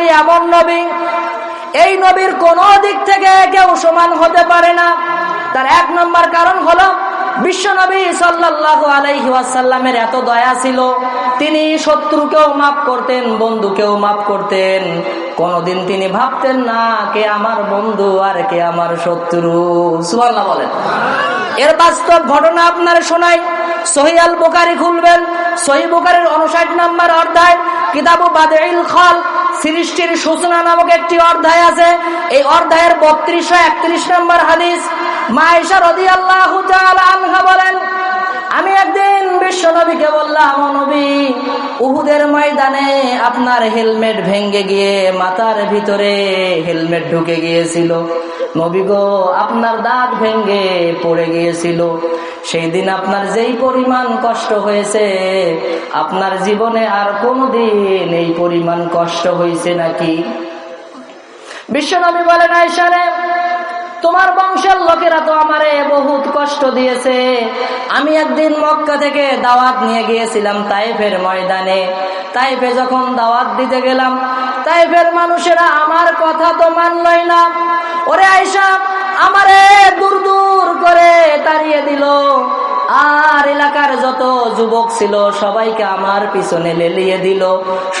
নবী এমন নবী। এই নবীর কোন দিক থেকে কেউ সমান হতে পারে না। তার এক নম্বর কারণ হলো, বিশ্ব নবী সাল্লাহ আলাইহি এত দয়া ছিল। তিনি শত্রুকেও মাফ করতেন, বন্ধুকেও মাফ করতেন। কোনদিন তিনি ভাবতেন না, কে আমার বন্ধু আর কে আমার শত্রু। সুবহানাল্লাহ বলেন। এর বাস্তব ঘটনা আপনার শোনাই। সহিয়াল বোকারি খুলবেন। সহি বোকারের উনষাট নম্বর অধ্যায়, কিতাবু বাদেইল খল। সৃষ্টির সূচনা নামক একটি অধ্যায় আছে। এই অধ্যায়ের বত্রিশশো একত্রিশ নম্বর হাদিস। মায়েশা রদি আল্লাহ আনহা বলেন আমি একদিন বিশ্ব নবীকে বললাম, "ও নবী, উহুদের ময়দানে আপনার হেলমেট ভেঙ্গে গিয়ে মাথার ভিতরে হেলমেট ঢুকে গিয়েছিল। নবী গো, আপনার দাঁত ভেঙ্গে পড়ে গিয়েছিল। সেই দিন আপনার যেই পরিমাণ কষ্ট হয়েছে, আপনার জীবনে আর কোনদিন এই পরিমাণ কষ্ট হয়েছে নাকি? বিশ্বনবী বলেন আয়সারে তোমার বংশের লোকেরা তো আমারে বহুত কষ্ট দিয়েছে। আমি একদিন মক্কা থেকে দাওয়াত নিয়ে গিয়েছিলাম তাইফের ময়দানে। তাইফে যখন দাওয়াত দিতে গেলাম, তাইফের মানুষেরা আমার কথা তো মানলই না। ওরে আয়সা যত যুবক ছিল, সবাইকে আমার পিছনে লেলিয়ে দিল।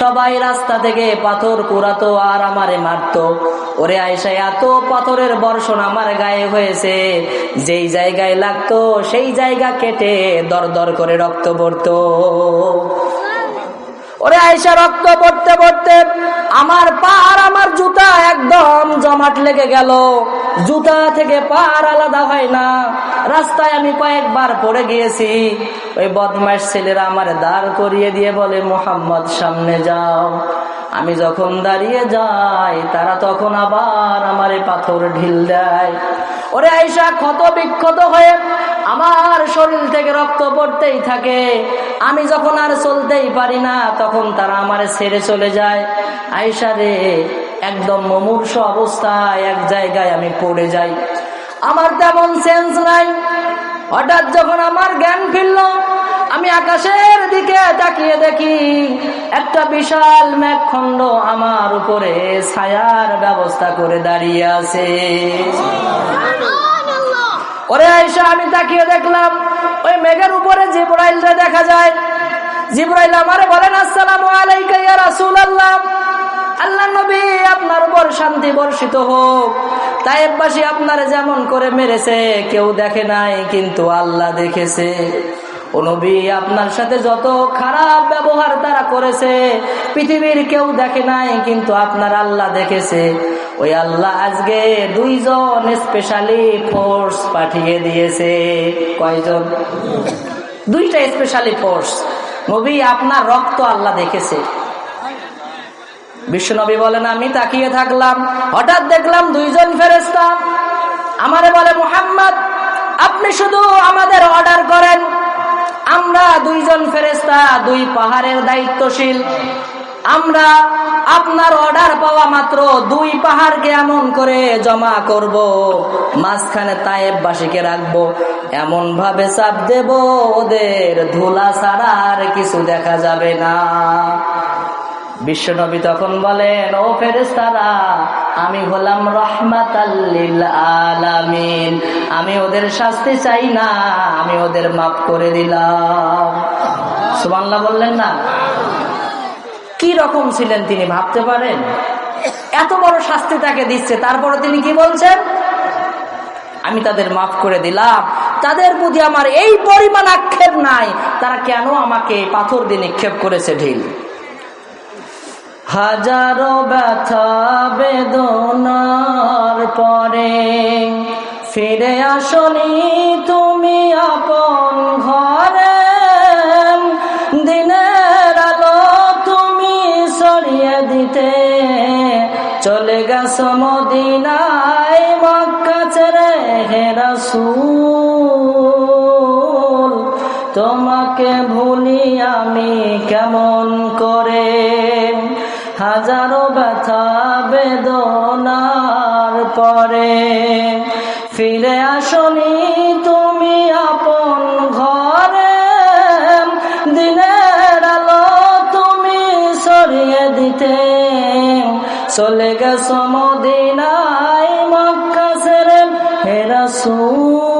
সবাই রাস্তা থেকে পাথর কুড়াতো আর আমারে মারতো। ওরে আয়সা এত পাথরের বর্ষণ আমার গায়ে হয়েছে। যেই জায়গায় লাগতো, সেই জায়গা কেটে দর দর করে রক্ত পড়তো। ওরে আয়সা রক্ত পড়তে পড়তে আমার পা আর আমার জুতা একদম জমাট লেগে গেল। জুতা থেকে পা আর আলাদা হয় না। রাস্তায় আমি কয়েকবার পড়ে গিয়েছি। ওই বদমাস ছেলেরা আমার দাঁড় করিয়ে দিয়ে বলে, মোহাম্মদ, সামনে যাও। আমি যখন দাঁড়িয়ে যাই, তারা তখন আবার আমারে পাথর ঢিল দেয়। ওরে আইসা ক্ষত বিক্ষত হয়ে আমার শরীর থেকে রক্ত পড়তেই থাকে। আমি যখন আর চলতেই পারি না, তখন তারা আমার ছেড়ে চলে যায়। আইসা রে একদম মমূর্ষ অবস্থায় এক জায়গায় আমি পড়ে যাই। আমার তেমন সেন্স নাই। হঠাৎ যখন আমার জ্ঞান ফিরল, আমি আকাশের দিকে তাকিয়ে দেখি, একটা বিশাল মেঘখণ্ড আমার উপরে ছায়ার ব্যবস্থা করে দাঁড়িয়ে আছে। ওরে আইসা আমি তাকিয়ে দেখলাম, ওই মেঘের উপরে জিব্রাইলরে দেখা যায়। জিব্রাইল আমারে বলেন, আসসালামু আলাইকা ইয়া রাসূলুল্লাহ। আল্লাহ নবী আপনার উপর শান্তি বর্ষিত হোক। তাইবাসী আপনার যেমন করে মেরেছে, কেউ দেখে নাই, কিন্তু আল্লাহ দেখেছে। আপনার সাথে যত খারাপ ব্যবহার তারা করেছে, পৃথিবীর কেউ দেখে নাই, কিন্তু আপনার আল্লাহ দেখেছে। ওই আল্লাহ আজকে দুইজন স্পেশালি ফোর্স পাঠিয়ে দিয়েছে। কয়জন? দুইটা স্পেশালি ফোর্স নবী, আপনার রক্ত আল্লাহ দেখেছে। বিশ্বনবী বলেন, আমি তাকিয়ে থাকলাম। হঠাৎ দেখলাম দুইজন ফেরেস্তা আমারে বলে, মোহাম্মদ, আপনি শুধু আমাদের অর্ডার করেন। আমরা দুইজন ফেরেস্তা দুই পাহাড়ের দায়িত্বশীল। আমরা আপনার অর্ডার পাওয়া মাত্র দুই পাহাড়কে এমন করে জমা করব, মাঝখানে তায়েববাসীকে রাখব। এমন ভাবে চাপ দেব, ওদের ধুলা ছাড়া আর কিছু দেখা যাবে না। বিশ্বনবী তখন বলেন, ও ফেরেস্তারা আমি হলাম রহমাত আলামিন। আমি ওদের শাস্তি চাই না, আমি ওদের মাফ করে দিলাম। সুবাংলা বললেন না। কি রকম ছিলেন তিনি, ভাবতে পারেন? এত বড় শাস্তি তাকে দিচ্ছে তারপরে তিনি কি বলছেন? আমি তাদের মাফ করে দিলাম। তাদের প্রতি আমার এই পরিমাণ আক্ষেপ নাই। তারা কেন আমাকে পাথর দিয়ে নিক্ষেপ করেছে ঢিল? হাজারো ব্যথা বেদনার পরে। ফিরে আসনি তুমি আপন ঘরে। দিনের আলো তুমি সরিয়ে দিতে। চলে গেছ মদিনায় মক্কা ছেড়ে হেরাসুল তোমাকে ভুলি আমি কেমন করে? হাজারো ব্যথা বেদনার পরে। ফিরে আসনি তুমি আপন ঘরে। দিনের আলো তুমি সরিয়ে দিতে। চলে গেছো মদিনায় মক্কা ছেড়ে। হেরাসুল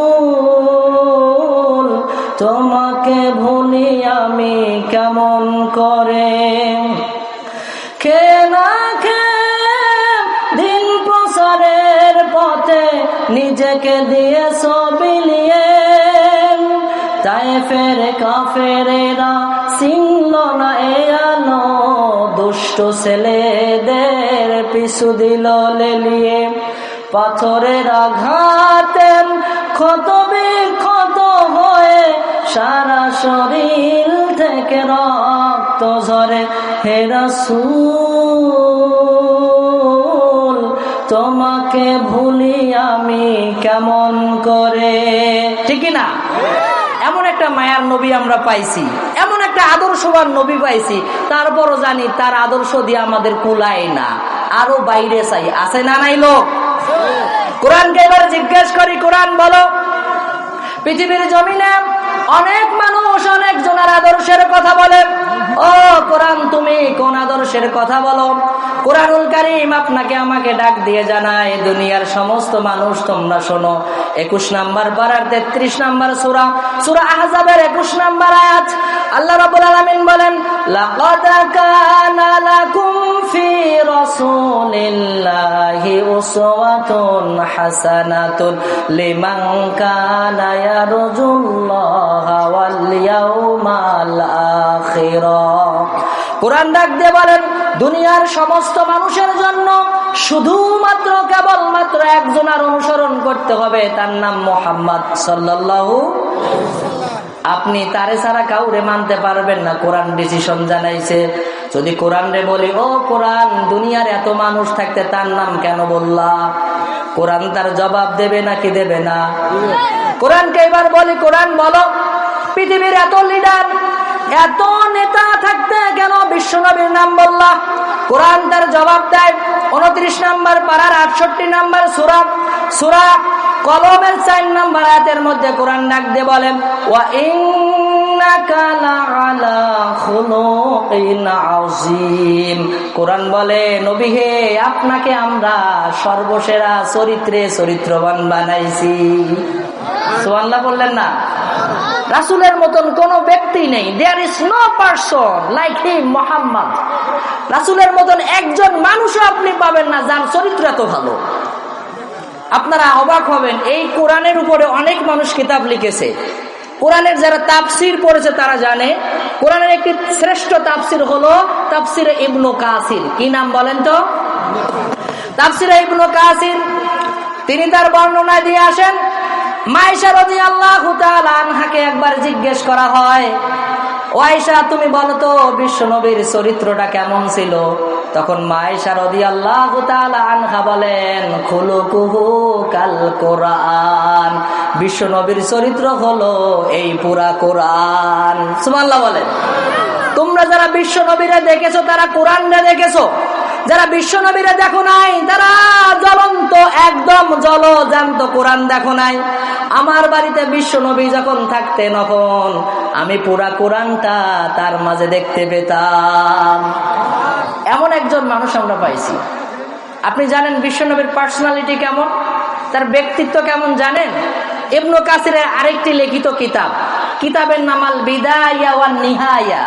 তোমাকে ভুলি আমি কেমন করে? নিজেকে দিয়েছ বিলিয়ে তাই ফের কাফেরেরা সিংল না এ দুষ্ট ছেলেদের পিছু দিল লেলিয়ে। পাথরের আঘাতে ক্ষত বিক্ষত হয়ে সারা শরীর থেকে রক্ত ঝরে। হেরাসুল তোমাকে ভুলি আমি কেমন করে? ঠিক না এমন একটা মায়ার নবী আমরা পাইছি। এমন একটা আদর্শবান নবী পাইছি। তারপরও জানি তার আদর্শ দিয়ে আমাদের কুলায় না। আরও বাইরে চাই। আছে না নাই লোক? কোরআনকে এবার জিজ্ঞেস করি, কোরআন বলো। পৃথিবীর জমিনে অনেক মানুষ অনেক জনের আদর্শের কথা বলে। ও কোরআন, তুমি কোন আদর্শের কথা বলো? কোরআনুল কারিম আপনাকে আমাকে ডাক দিয়ে জানায়, দুনিয়ার সমস্ত মানুষ তোমরা শোনো। একুশ নাম্বার পাড়ার তেত্রিশ নাম্বার সুরা সুরা আহজাবের একুশ নাম্বার আয়াত। আল্লাহ রাব্বুল আলামিন বলেন হাসানাতুন লিমান কানা ইয়ারজুল্লাহা ওয়াল ইয়াউমাল আখিরা। কোরআন ডাক দিয়ে বলেন, দুনিয়ার সমস্ত মানুষের জন্য শুধুমাত্র কেবলমাত্র একজনের অনুসরণ করতে হবে, তার নাম মোহাম্মদ সাল্লাল্লাহু আপনি তারে ছাড়া কাউরে মানতে পারবেন না, কোরআন ডিসিশন জানাইছে। যদি কোরআন রে বলি, ও কোরআন, দুনিয়ার এত মানুষ থাকতে তার নাম কেন বললা? কোরআন তার জবাব দেবে নাকি দেবে না? কোরআনকে এবার বলি, কোরআন বলো, পৃথিবীর এত লিডার এত নেতা থাকতে কেন বিশ্বনবীর নাম বললা? কোরআন তার জবাব দেয়, উনত্রিশ নাম্বার পাড়ার আটষট্টি নাম্বার সুরা। সুরা কলমের চার নাম্বার আয়াতের মধ্যে কোরআন ডাক দিয়ে বলেন, ওয়া কোরআন বলে, নবী হে, আপনাকে আমরা সর্বসেরা চরিত্রে চরিত্রবান বানাইছি। সুবহানাল্লাহ বললেন না। রাসুলের মতন কোন ব্যক্তি নেই। There is no person like him Mohammad. রাসুলের মতন একজন মানুষও আপনি পাবেন না, যার চরিত্র এত ভালো। আপনারা অবাক হবেন, এই কোরআনের উপরে অনেক মানুষ কিতাব লিখেছে। কোরআনের যারা তাফসির পড়েছে, তারা জানে, কোরআনের একটি শ্রেষ্ঠ তাফসির হলো তাফসির ইবনু কাসির। কি নাম বলেন তো? তাফসির ইবনু কাসির। তিনি তার বর্ণনা দিয়ে আসেন মাইশা রদি আল্লাহ আনহাকে একবার জিজ্ঞেস করা হয়, ওয়াইশা, তুমি বলো তো বিশ্ব নবীর চরিত্রটা কেমন ছিল? তখন মাইশা রদি আল্লাহ আনহা বলেন, খুলু কুহু কাল কোরআন বিশ্ব নবীর চরিত্র হলো এই পুরা কোরআন। সুমাল্লাহ বলেন। তোমরা যারা বিশ্ব নবীরা দেখেছ, তারা কোরআন দেখেছ। যারা বিশ্ব নবীরা দেখো নাই, তারা জ্বলন্ত, একদম জল জান্ত কোরআন দেখো নাই। আমার বাড়িতে বিশ্ব নবী যখন থাকতেন, তখন আমি পুরা কোরআনটা তার মাঝে দেখতে পেতাম। এমন একজন মানুষ আমরা পাইছি। আপনি জানেন বিশ্বনবীর পার্সোনালিটি কেমন? তার ব্যক্তিত্ব কেমন জানেন? ইবনু কাসিরের আরেকটি লিখিত কিতাব, কিতাবের নামাল বিদায়া ওয়ান নিহায়া।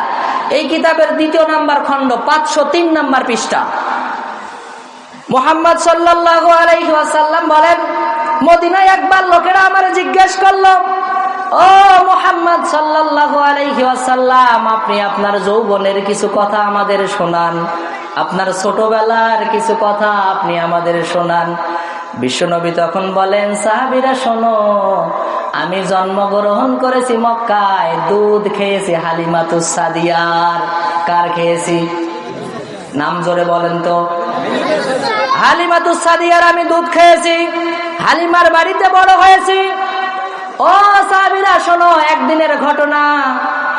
এই কিতাবের দ্বিতীয় নাম্বার খণ্ড পাঁচশো তিন নাম্বার পৃষ্ঠা। মোহাম্মদ সাল্লাহ আলাইসাল্লাম বলেন, মদিনায় একবার লোকেরা আমার জিজ্ঞেস করল, ও মোহাম্মদ সাল্লাহ আলাইসাল্লাম আপনি আপনার যৌবনের কিছু কথা আমাদের শোনান। আপনার ছোটবেলার কিছু কথা আপনি আমাদের শোনান। বিশ্বনবী তখন বলেন, সাহাবিরা, শোনো, আমি জন্মগ্রহণ করেছি মক্কায়, দুধ খেয়েছি হালিমাতুস সাদিয়ার। কার খেয়েছি? নাম জোরে বলেন তো। হালিমাতুস সাদিয়ার আমি দুধ খেয়েছি। হালিমার বাড়িতে বড় হয়েছি। ও সাবিরা শোনো, একদিনের ঘটনা।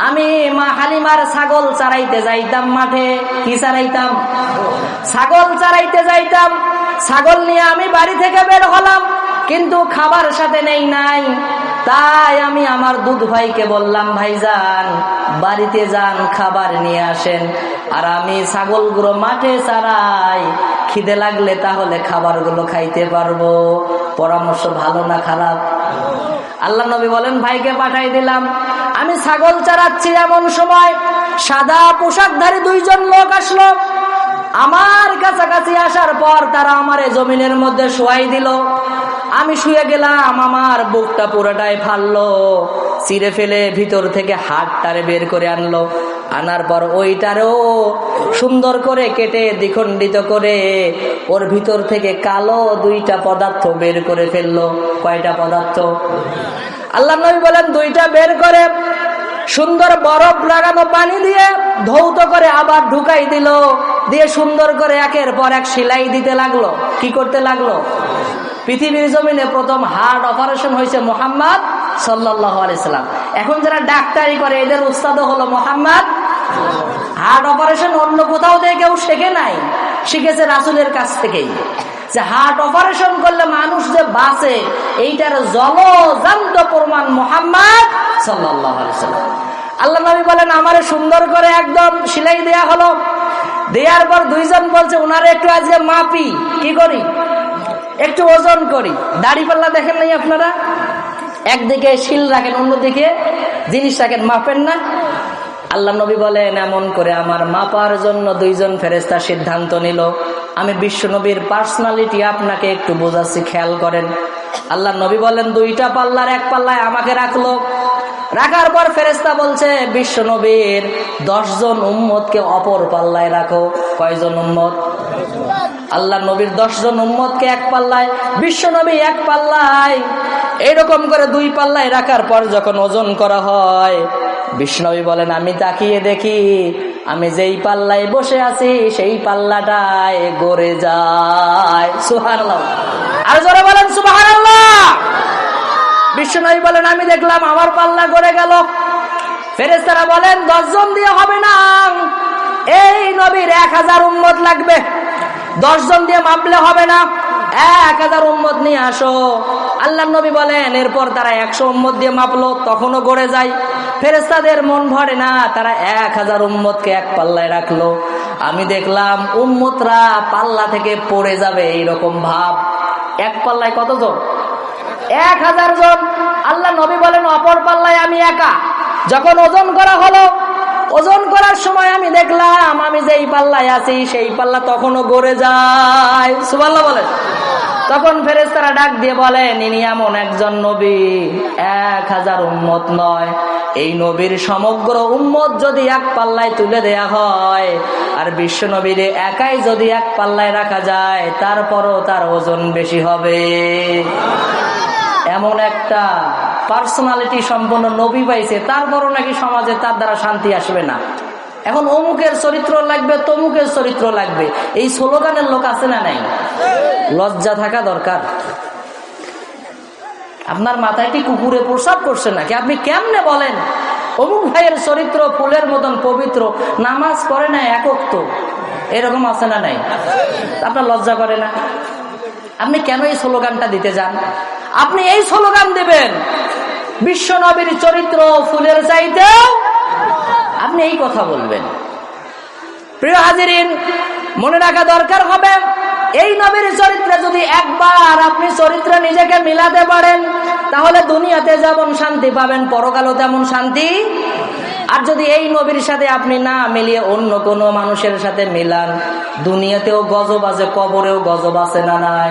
আমি মা হালিমার ছাগল চারাইতে যাইতাম মাঠে। কি চারাইতাম? ছাগল চারাইতে যাইতাম। ছাগল নিয়ে আমি বাড়ি থেকে বের হলাম, কিন্তু খাবার সাথে নেই, নাই। তাই আমি আমার দুধ ভাইকে বললাম, ভাইজান, বাড়িতে যান, খাবার নিয়ে আসেন। আর আমি ছাগলগুলো মাঠে চারাই। খিদে লাগলে তাহলে খাবারগুলো খাইতে পারব। পরামর্শ ভালো না খারাপ? আল্লাহ নবী বলেন, ভাইকে পাঠাই দিলাম। আমি ছাগল চারাচ্ছি এমন সময় সাদা পোশাকধারী দুইজন লোক আসলো। আমার কাছাকাছি আসার পর তারা আমার জমিনের মধ্যে শোয়াই দিল। আমি শুয়ে গেলাম, আমার বুকটা পুরোটাই ফাললো। চিরে ফেলে ভিতর থেকে হাড়টারে বের করে আনলো। আনার পর ওইটারও সুন্দর করে কেটে, দ্বিখণ্ডিত করে ওর ভিতর থেকে কালো দুইটা পদার্থ বের করে ফেলল। কয়টা পদার্থ? আল্লাহ নবী বলেন, দুইটা বের করে সুন্দর বরফ লাগানো পানি দিয়ে ধৌত করে আবার ঢুকাই দিল। দিয়ে সুন্দর করে একের পর এক সেলাই দিতে লাগল। কি করতে লাগল? পৃথিবীর জমিনে প্রথম হার্ট অপারেশন হয়েছে মোহাম্মদ সাল্লাহ আলাইসাল্লাম এখন যারা ডাক্তারি করে, এদের উস্তাদ হলো মোহাম্মদ হার্ট অপারেশন অন্য কোথাও থেকে কেউ শেখে নাই। শিখেছে রাসুলের কাছ থেকেই। যে হার্ট অপারেশন করলে মানুষ যে বাঁচে, এইটার জলজান্ত প্রমাণ মোহাম্মদ আল্লাহ নবী বলেন, আমারে সুন্দর করে একদম সিলাই দেয়া হলো। দেওয়ার পর দুইজন বলছে ওনারে একটু আজকে মাপি। কি করি? একটু ওজন করি। দাড়ি পাল্লা দেখেন নাই আপনারা? একদিকে শিল রাখেন, অন্যদিকে জিনিস রাখেন। মাপেন না। আল্লাহ নবী বলেন, এমন করে আমার মাপার জন্য দুইজন ফেরেস্তা সিদ্ধান্ত নিল। আমি বিশ্ব নবীর পার্সোনালিটি আপনাকে একটু বোঝাচ্ছি, খেয়াল করেন। আল্লাহ নবী বলেন, দুইটা পাল্লার এক পাল্লায় আমাকে রাখল। রাখার পর ফেরেস্তা বলছে, বিশ্ব নবীর দশজন উম্মতকে অপর পাল্লায় রাখো। কয়জন উম্মত? আল্লাহ নবীর দশজন উম্মতকে এক পাল্লায়, বিশ্ব নবী এক পাল্লায়। এরকম করে দুই পাল্লায় রাখার পর যখন ওজন করা হয় বিষ্ণবী বলেন, আমি তাকিয়ে দেখি, আমি যেই পাল্লায় বসে আছি, সেই পাল্লাটায় গড়ে যায়। সুহার আর জোরে বলেন সুবাহ বিশ্বনবী বলেন, আমি দেখলাম আমার পাল্লা গড়ে গেল। ফেরেস্তারা বলেন, দশজন দিয়ে হবে না। এই নবীর এক হাজার উম্মত লাগবে। দশজন দিয়ে মাপলে হবে না। এক হাজার উম্মত নিয়ে আসো। আল্লাহ নবী বলেন, এরপর তারা একশো উম্মত দিয়ে মাপলো, তখনও গড়ে যায়। ফেরেস্তাদের মন ভরে না, তারা এক হাজার উম্মতকে এক পাল্লায় রাখল। আমি দেখলাম উম্মতরা পাল্লা থেকে পড়ে যাবে, এইরকম ভাব। এক পাল্লায় কতজন? এক হাজার জন। আল্লাহ নবী বলেন, অপর পাল্লায় আমি একা। যখন ওজন করা হলো, ওজন করার সময় আমি দেখলাম, আমি যেই পাল্লায় আছি, সেই পাল্লা তখনও গড়ে যায়। সুবাল্লাহ বলেন। তখন ফেরেস্তারা ডাক দিয়ে বলেন ইনি এমন একজন নবী, এক হাজার উম্মত নয়। এই নবীর সমগ্র উম্মত যদি এক পাল্লায় তুলে দেয়া হয়, আর বিশ্ব নবীর একাই যদি এক পাল্লায় রাখা যায়, তারপরও তার ওজন বেশি হবে। এমন একটা পার্সোনালিটি সম্পন্ন নবী পাইছে, তারপরও নাকি সমাজে তার দ্বারা শান্তি আসবে না। এখন অমুকের চরিত্র লাগবে, তমুকের চরিত্র লাগবে। এই স্লোগানের লোক আছে না নাই? লজ্জা থাকা দরকার। আপনার মাথায় কি কুকুরে প্রসাব করছে নাকি? আপনি কেমনে বলেন? অমুক ভাইয়ের চরিত্র ফুলের মতন পবিত্র, নামাজ পড়ে না একক তো এরকম আছে না নাই? আপনার লজ্জা করে না? আপনি কেন এই স্লোগানটা দিতে যান? আপনি এই স্লোগান দেবেন। বিশ্ব নবীর চরিত্র ফুলের চাইতেও আপনি এই কথা বলবেন। প্রিয় হাজিরিন, মনে রাখা দরকার হবে, এই নবীর চরিত্রে যদি একবার আপনি চরিত্রে নিজেকে মিলাতে পারেন, তাহলে দুনিয়াতে যেমন শান্তি পাবেন, পরকালও তেমন শান্তি। আর যদি এই নবীর সাথে আপনি না মিলিয়ে অন্য কোনো মানুষের সাথে মিলান, দুনিয়াতেও গজব আছে, কবরেও গজব আছে না নাই?